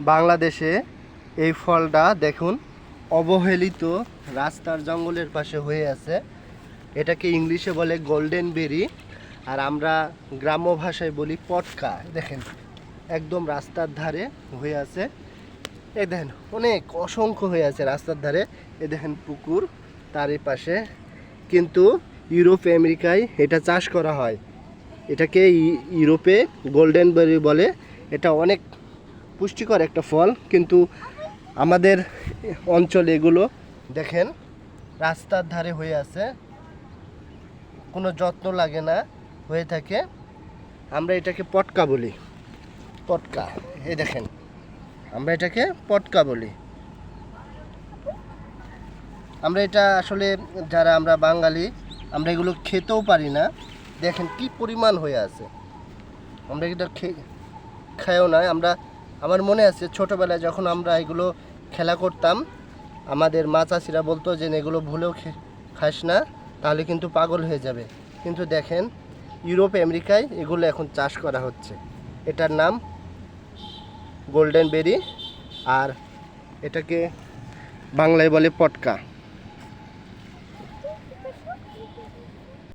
বাংলাদেশে এই ফলটা দেখুন, অবহেলিত রাস্তার জঙ্গলের পাশে হয়ে আছে। এটাকে ইংলিশে বলে গোল্ডেন বেরি আর আমরা গ্রাম্য ভাষায় বলি পটকা। দেখেন, একদম রাস্তার ধারে হয়ে আছে। এ দেখেন, অনেক অসংখ্য হয়ে আছে রাস্তার ধারে। এ দেখেন পুকুর তারই পাশে। কিন্তু ইউরোপ, আমেরিকায় এটা চাষ করা হয়। এটাকে ইউরোপে গোল্ডেন বেরি বলে। এটা অনেক পুষ্টিকর একটা ফল, কিন্তু আমাদের অঞ্চলে এগুলো, দেখেন, রাস্তার ধারে হয়ে আছে। কোনো যত্ন লাগে না, হয়ে থাকে। আমরা এটাকে পটকা বলি। পটকা, এই দেখেন, আমরা এটাকে পটকা বলি। আমরা এটা আসলে যারা আমরা বাঙালি, আমরা এগুলো খেতেও পারি না। দেখেন কি পরিমাণ হয়ে আছে। আমরা এটা খেয়ে খাইও না, আমরা আমার মনে আছে, ছোটোবেলায় যখন আমরা এগুলো খেলা করতাম, আমাদের মা চাষিরা বলতো যে এগুলো ভুলেও খাস না, তাহলে কিন্তু পাগল হয়ে যাবে। কিন্তু দেখেন, ইউরোপ, আমেরিকায় এগুলো এখন চাষ করা হচ্ছে। এটার নাম গোল্ডেন বেরি, আর এটাকে বাংলায় বলে পটকা।